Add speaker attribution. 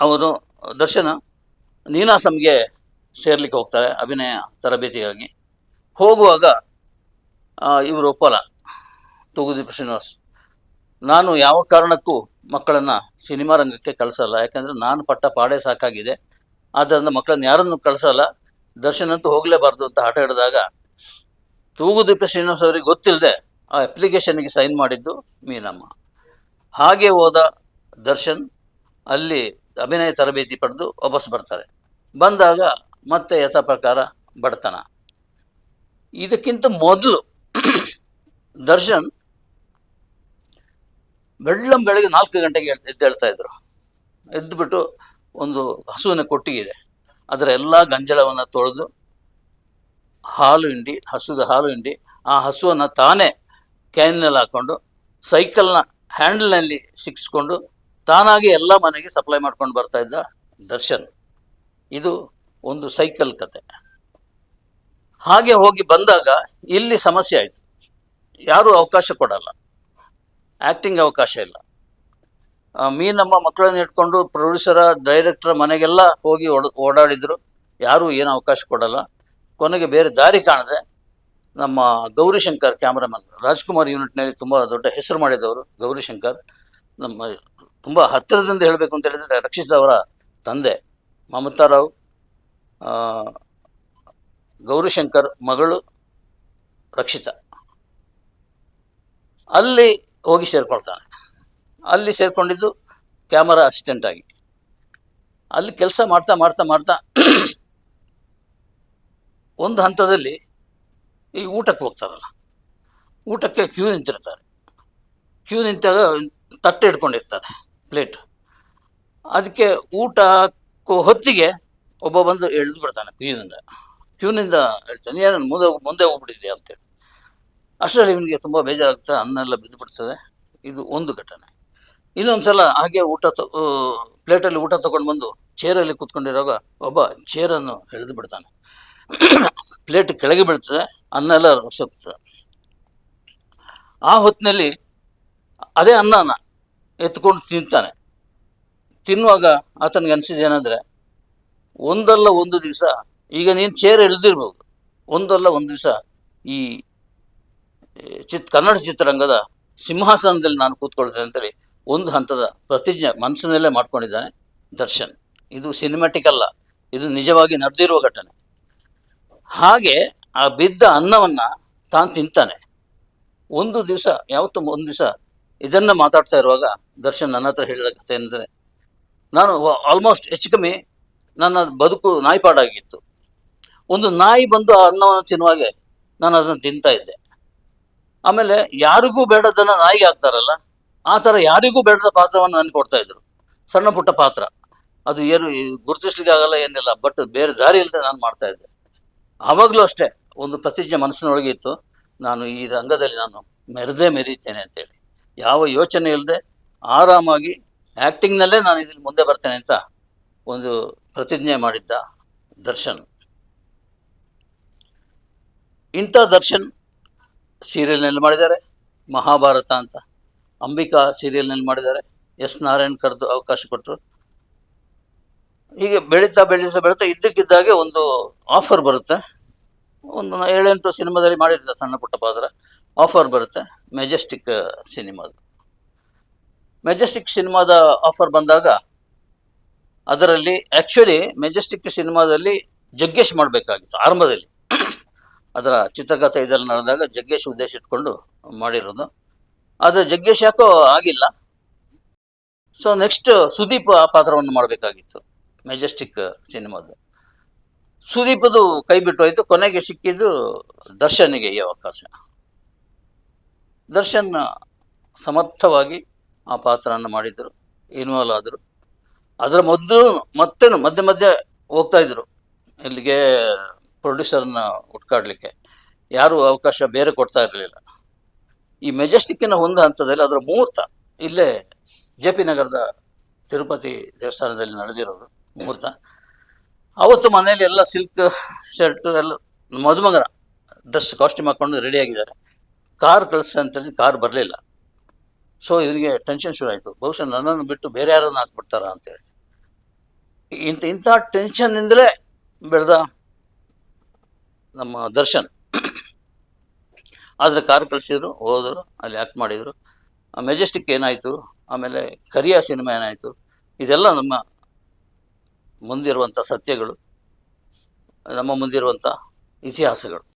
Speaker 1: ಅವರು ದರ್ಶನ ನೀನಾಸಂಗೆ ಸೇರ್ಲಿಕ್ಕೆ ಹೋಗ್ತಾರೆ ಅಭಿನಯ ತರಬೇತಿಗಾಗಿ. ಹೋಗುವಾಗ ಇವರು ಒಪ್ಪಲ್ಲ. ತೂಗುದೀಪ ಶ್ರೀನಿವಾಸ್, ನಾನು ಯಾವ ಕಾರಣಕ್ಕೂ ಮಕ್ಕಳನ್ನು ಸಿನಿಮಾ ರಂಗಕ್ಕೆ ಕಳಿಸಲ್ಲ. ಯಾಕಂದರೆ ನಾನು ಪಟ್ಟ ಪಾಡೆ ಸಾಕಾಗಿದೆ. ಆದ್ದರಿಂದ ಮಕ್ಕಳನ್ನ ಯಾರನ್ನು ಕಳಿಸಲ್ಲ. ದರ್ಶನ್ ಅಂತೂ ಹೋಗಲೇಬಾರ್ದು ಅಂತ ಆಟ ಹಿಡಿದಾಗ ತೂಗುದೀಪ ಶ್ರೀನಿವಾಸ್ ಅವರಿಗೆ ಗೊತ್ತಿಲ್ಲದೆ ಆ ಅಪ್ಲಿಕೇಶನ್ಗೆ ಸೈನ್ ಮಾಡಿದ್ದು ಮೀನಮ್ಮ. ಹಾಗೆ ಹೋದ ದರ್ಶನ್ ಅಲ್ಲಿ ಅಭಿನಯ ತರಬೇತಿ ಪಡೆದು ವಾಪಸ್ ಬರ್ತಾರೆ. ಬಂದಾಗ ಮತ್ತೆ ಯಥಾ ಪ್ರಕಾರ ಬಡತನ. ಇದಕ್ಕಿಂತ ಮೊದಲು ದರ್ಶನ್ ಬೆಳ್ಳಂ ಬೆಳಗ್ಗೆ ನಾಲ್ಕು ಗಂಟೆಗೆ ಎದ್- ಎದ್ದೇಳ್ತಾ ಇದ್ರು. ಎದ್ದುಬಿಟ್ಟು ಒಂದು ಹಸುವಿನ ಕೊಟ್ಟಿಗೆ ಅದರ ಎಲ್ಲ ಗಂಜಲವನ್ನು ತೊಳೆದು ಹಾಲು ಹಿಂಡಿ, ಹಸುದ ಹಾಲು ಹಿಂಡಿ, ಆ ಹಸುವನ್ನು ತಾನೇ ಕ್ಯಾನ್ನಲ್ಲಿ ಹಾಕ್ಕೊಂಡು ಸೈಕಲ್ನ ಹ್ಯಾಂಡಲ್ನಲ್ಲಿ ಸಿಕ್ಕಿಸ್ಕೊಂಡು ತಾನಾಗಿ ಎಲ್ಲ ಮನೆಗೆ ಸಪ್ಲೈ ಮಾಡ್ಕೊಂಡು ಬರ್ತಾ ಇದ್ದ ದರ್ಶನ್. ಇದು ಒಂದು ಸೈಕಲ್ ಕತೆ. ಹಾಗೆ ಹೋಗಿ ಬಂದಾಗ ಇಲ್ಲಿ ಸಮಸ್ಯೆ ಆಯಿತು. ಯಾರೂ ಅವಕಾಶ ಕೊಡಲ್ಲ. ಆ್ಯಕ್ಟಿಂಗ್ ಅವಕಾಶ ಇಲ್ಲ. ಮೀ ನಮ್ಮ ಮಕ್ಕಳನ್ನ ಇಟ್ಕೊಂಡು ಪ್ರೊಡ್ಯೂಸರ ಡೈರೆಕ್ಟರ್ ಮನೆಗೆಲ್ಲ ಹೋಗಿ ಓಡ, ಓಡಾಡಿದ್ರು. ಯಾರೂ ಏನು ಅವಕಾಶ ಕೊಡಲ್ಲ. ಕೊನೆಗೆ ಬೇರೆ ದಾರಿ ಕಾಣದೆ ನಮ್ಮ ಗೌರಿಶಂಕರ್ ಕ್ಯಾಮ್ರಾಮನ್ ರಾಜ್ಕುಮಾರ್ ಯೂನಿಟ್ನಲ್ಲಿ ತುಂಬ ದೊಡ್ಡ ಹೆಸರು ಮಾಡಿದವರು ಗೌರಿಶಂಕರ್. ನಮ್ಮ ತುಂಬ ಹತ್ತಿರದಿಂದ ಹೇಳಬೇಕು ಅಂತ ಹೇಳಿದರೆ ರಕ್ಷಿತ್ ಅವರ ತಂದೆ ಮಮತಾ ರಾವ್ ಆ, ಗೌರಿಶಂಕರ್ ಮಗಳು ರಕ್ಷಿತ. ಅಲ್ಲಿ ಹೋಗಿ ಸೇರ್ಕೊಳ್ತಾನೆ. ಅಲ್ಲಿ ಸೇರಿಕೊಂಡಿದ್ದು ಕ್ಯಾಮರಾ ಅಸಿಸ್ಟೆಂಟಾಗಿ ಅಲ್ಲಿ ಕೆಲಸ ಮಾಡ್ತಾ ಮಾಡ್ತಾ ಮಾಡ್ತಾ ಒಂದು ಹಂತದಲ್ಲಿ ಈ ಊಟಕ್ಕೆ ಹೋಗ್ತಾರಲ್ಲ. ಊಟಕ್ಕೆ ಕ್ಯೂ ನಿಂತಿರ್ತಾರೆ. ಕ್ಯೂ ನಿಂತಾಗ ತಟ್ಟೆ ಇಟ್ಕೊಂಡಿರ್ತಾರೆ ಪ್ಲೇಟ್. ಅದಕ್ಕೆ ಊಟ ಹಾಕೋ ಹೊತ್ತಿಗೆ ಒಬ್ಬ ಬಂದು ಎಳೆದು ಬಿಡ್ತಾನೆ ಕ್ಯೂನಿಂದ. ಕ್ಯೂನಿಂದ ಹೇಳ್ತಾನೆ ಏನು ಮುಂದೆ ಮುಂದೆ ಹೋಗ್ಬಿಟ್ಟಿದೆ ಅಂತೇಳಿ. ಅಷ್ಟರಲ್ಲಿ ಇವನಿಗೆ ತುಂಬ ಬೇಜಾರಾಗ್ತದೆ, ಅನ್ನ ಎಲ್ಲ ಬಿದ್ದು ಇದು ಒಂದು ಘಟನೆ. ಇನ್ನೊಂದು ಸಲ ಹಾಗೆ ಊಟ ತ ಪ್ಲೇಟಲ್ಲಿ ಊಟ ತೊಗೊಂಡು ಬಂದು ಚೇರಲ್ಲಿ ಕೂತ್ಕೊಂಡಿರುವಾಗ ಒಬ್ಬ ಚೇರನ್ನು ಎಳೆದು ಬಿಡ್ತಾನೆ. ಪ್ಲೇಟ್ ಕೆಳಗೆ ಬೀಳ್ತದೆ, ಅನ್ನ ಎಲ್ಲ ರಸೋಗ್ತದೆ ಆ ಹೊತ್ತಿನಲ್ಲಿ ಅದೇ ಅನ್ನನ ಎತ್ಕೊಂಡು ತಿಂತಾನೆ. ತಿನ್ನುವಾಗ ಆತನಿಗೆ ಅನಿಸಿದ ಏನಂದರೆ, ಒಂದಲ್ಲ ಒಂದು ದಿವಸ, ಈಗ ನೀನು ಚೇರ್ ಎಳೆದಿರ್ಬೋದು. ಒಂದಲ್ಲ ಒಂದು ದಿವಸ ಈ ಚಿತ್, ಕನ್ನಡ ಚಿತ್ರರಂಗದ ಸಿಂಹಾಸನದಲ್ಲಿ ನಾನು ಕೂತ್ಕೊಳ್ತೇನೆ ಅಂತೇಳಿ ಒಂದು ಹಂತದ ಪ್ರತಿಜ್ಞೆ ಮನಸ್ಸಿನಲ್ಲೇ ಮಾಡ್ಕೊಂಡಿದ್ದಾನೆ ದರ್ಶನ್. ಇದು ಸಿನಿಮ್ಯಾಟಿಕ್ ಅಲ್ಲ, ಇದು ನಿಜವಾಗಿ ನಡೆದಿರುವ ಘಟನೆ. ಹಾಗೆ ಆ ಬಿದ್ದ ಅನ್ನವನ್ನು ತಾನು ತಿಂತಾನೆ. ಒಂದು ದಿವಸ, ಯಾವತ್ತೂ ಒಂದು ದಿವಸ ಇದನ್ನು ಮಾತಾಡ್ತಾ ಇರುವಾಗ ದರ್ಶನ್ ನನ್ನ ಹತ್ರ ಹೇಳಿದ ಕಥೆ ಅಂದರೆ ನಾನು ಆಲ್ಮೋಸ್ಟ್ ಹೆಚ್ಚು ಕಮ್ಮಿ ನನ್ನ ಬದುಕು ನಾಯಿಪಾಡಾಗಿತ್ತು. ಒಂದು ನಾಯಿ ಬಂದು ಆ ಅನ್ನವನ್ನು ತಿನ್ನುವಾಗೆ ನಾನು ಅದನ್ನು ತಿಂತಾ ಇದ್ದೆ. ಆಮೇಲೆ ಯಾರಿಗೂ ಬೇಡದನ್ನ ನಾಯಿಗೆ ಹಾಕ್ತಾರಲ್ಲ, ಆ ಥರ ಯಾರಿಗೂ ಬೇಡದ ಪಾತ್ರವನ್ನು ನನಗೆ ಕೊಡ್ತಾ ಇದ್ರು. ಸಣ್ಣ ಪುಟ್ಟ ಪಾತ್ರ. ಅದು ಏನು ಗುರುತಿಸ್ಲಿಕ್ಕೆ ಆಗಲ್ಲ, ಏನಿಲ್ಲ ಬಟ್ ಬೇರೆ ದಾರಿ ಇಲ್ಲದೆ ನಾನು ಮಾಡ್ತಾ ಇದ್ದೆ. ಆವಾಗಲೂ ಅಷ್ಟೇ ಒಂದು ಪ್ರತಿಜ್ಞೆ ಮನಸ್ಸಿನೊಳಗೆ ಇತ್ತು. ನಾನು ಈ ರಂಗದಲ್ಲಿ ನಾನು ಮೆರೆದೇ ಮೆರೀತೇನೆ ಅಂತೇಳಿ. ಯಾವ ಯೋಚನೆ ಇಲ್ಲದೆ ಆರಾಮಾಗಿ ಆ್ಯಕ್ಟಿಂಗ್ನಲ್ಲೇ ನಾನು ಇದ್ರಲ್ಲಿ ಮುಂದೆ ಬರ್ತೇನೆ ಅಂತ ಒಂದು ಪ್ರತಿಜ್ಞೆ ಮಾಡಿದ್ದ ದರ್ಶನ್. ಇಂಥ ದರ್ಶನ್ ಸೀರಿಯಲ್ನಲ್ಲಿ ಮಾಡಿದ್ದಾರೆ. ಮಹಾಭಾರತ ಅಂತ ಅಂಬಿಕಾ ಸೀರಿಯಲ್ನಲ್ಲಿ ಮಾಡಿದ್ದಾರೆ. ಎಸ್ ನಾರಾಯಣ್ ಕರೆದು ಅವಕಾಶ ಕೊಟ್ಟರು. ಹೀಗೆ ಬೆಳೀತಾ ಬೆಳೀತಾ ಬೆಳೀತಾ ಇದ್ದಕ್ಕಿದ್ದಾಗೆ ಒಂದು ಆಫರ್ ಬರುತ್ತೆ. ಒಂದು ಏಳೆಂಟು ಸಿನಿಮಾದಲ್ಲಿ ಮಾಡಿರ್ತಾರೆ ಸಣ್ಣ ಪುಟ್ಟ ಪಾತ್ರ. ಆಫರ್ ಬರುತ್ತೆ ಮೆಜೆಸ್ಟಿಕ್ ಸಿನಿಮಾದ. ಮೆಜೆಸ್ಟಿಕ್ ಸಿನಿಮಾದ ಆಫರ್ ಬಂದಾಗ ಅದರಲ್ಲಿ ಆ್ಯಕ್ಚುಲಿ ಮೆಜೆಸ್ಟಿಕ್ ಸಿನಿಮಾದಲ್ಲಿ ಜಗ್ಗೇಶ್ ಮಾಡಬೇಕಾಗಿತ್ತು ಆರಂಭದಲ್ಲಿ. ಅದರ ಚಿತ್ರಕಥೆ ಇದೆಲ್ಲ ನಡೆದಾಗ ಜಗ್ಗೇಶ್ ಉದ್ದೇಶ ಇಟ್ಕೊಂಡು ಮಾಡಿರೋದು. ಆದರೆ ಜಗ್ಗೇಶ್ ಯಾಕೋ ಆಗಿಲ್ಲ. ಸೊ ನೆಕ್ಸ್ಟ್ ಸುದೀಪ್ ಆ ಪಾತ್ರವನ್ನು ಮಾಡಬೇಕಾಗಿತ್ತು ಮೆಜೆಸ್ಟಿಕ್ ಸಿನಿಮಾದು. ಸುದೀಪದು ಕೈ ಬಿಟ್ಟು ಹೋಯಿತು, ಕೊನೆಗೆ ಸಿಕ್ಕಿದ್ದು ದರ್ಶನಿಗೆ ಈ ಅವಕಾಶ. ದರ್ಶನ್ ಸಮರ್ಥವಾಗಿ ಆ ಪಾತ್ರವನ್ನು ಮಾಡಿದ್ದರು. ಇನ್ವಾಲ್ವ್ ಆದರು. ಅದರ ಮೊದಲು ಮತ್ತೆ ಮಧ್ಯೆ ಮಧ್ಯೆ ಹೋಗ್ತಾ ಇದ್ರು ಇಲ್ಲಿಗೆ ಪ್ರೊಡ್ಯೂಸರ್ನ ಹುಡ್ಕಾಡ್ಲಿಕ್ಕೆ. ಯಾರೂ ಅವಕಾಶ ಬೇರೆ ಕೊಡ್ತಾ ಇರಲಿಲ್ಲ. ಈ ಮೆಜೆಸ್ಟಿಕ್ಕಿನ ಒಂದು ಹಂತದಲ್ಲಿ ಅದರ ಮುಹೂರ್ತ ಇಲ್ಲೇ ಜೆ ಪಿ ನಗರದ ತಿರುಪತಿ ದೇವಸ್ಥಾನದಲ್ಲಿ ನಡೆದಿರೋದು ಮುಹೂರ್ತ. ಅವತ್ತು ಮನೆಯಲ್ಲಿ ಎಲ್ಲ ಸಿಲ್ಕ್ ಶರ್ಟು ಎಲ್ಲ ಮದುಮಗನ ಡ್ರೆಸ್ ಕಾಸ್ಟ್ಯೂಮ್ ಹಾಕ್ಕೊಂಡು ರೆಡಿ ಆಗಿದ್ದಾರೆ. ಕಾರ್ ಕಳಿಸ್ ಅಂತೇಳಿ ಕಾರ್ ಬರಲಿಲ್ಲ. ಸೊ ಇವನಿಗೆ ಟೆನ್ಷನ್ ಶುರು ಆಯಿತು. ಬಹುಶಃ ನನ್ನನ್ನು ಬಿಟ್ಟು ಬೇರೆ ಯಾರನ್ನು ಹಾಕ್ಬಿಡ್ತಾರ ಅಂತೇಳಿ. ಇಂಥ ಇಂಥ ಟೆನ್ಷನ್ನಿಂದಲೇ ಬೆಳೆದ ನಮ್ಮ ದರ್ಶನ್. ಆದರೆ ಕಾರ್ ಕಳಿಸಿದ್ರು, ಹೋದರು, ಅಲ್ಲಿ ಆ್ಯಕ್ಟ್ ಮಾಡಿದರು. ಮೆಜೆಸ್ಟಿಕ್ ಏನಾಯಿತು? ಆಮೇಲೆ ಕರಿಯ ಸಿನಿಮಾ ಏನಾಯಿತು? ಇದೆಲ್ಲ ನಮ್ಮ ಮುಂದಿರುವಂಥ ಸತ್ಯಗಳು, ನಮ್ಮ ಮುಂದಿರುವಂಥ ಇತಿಹಾಸಗಳು.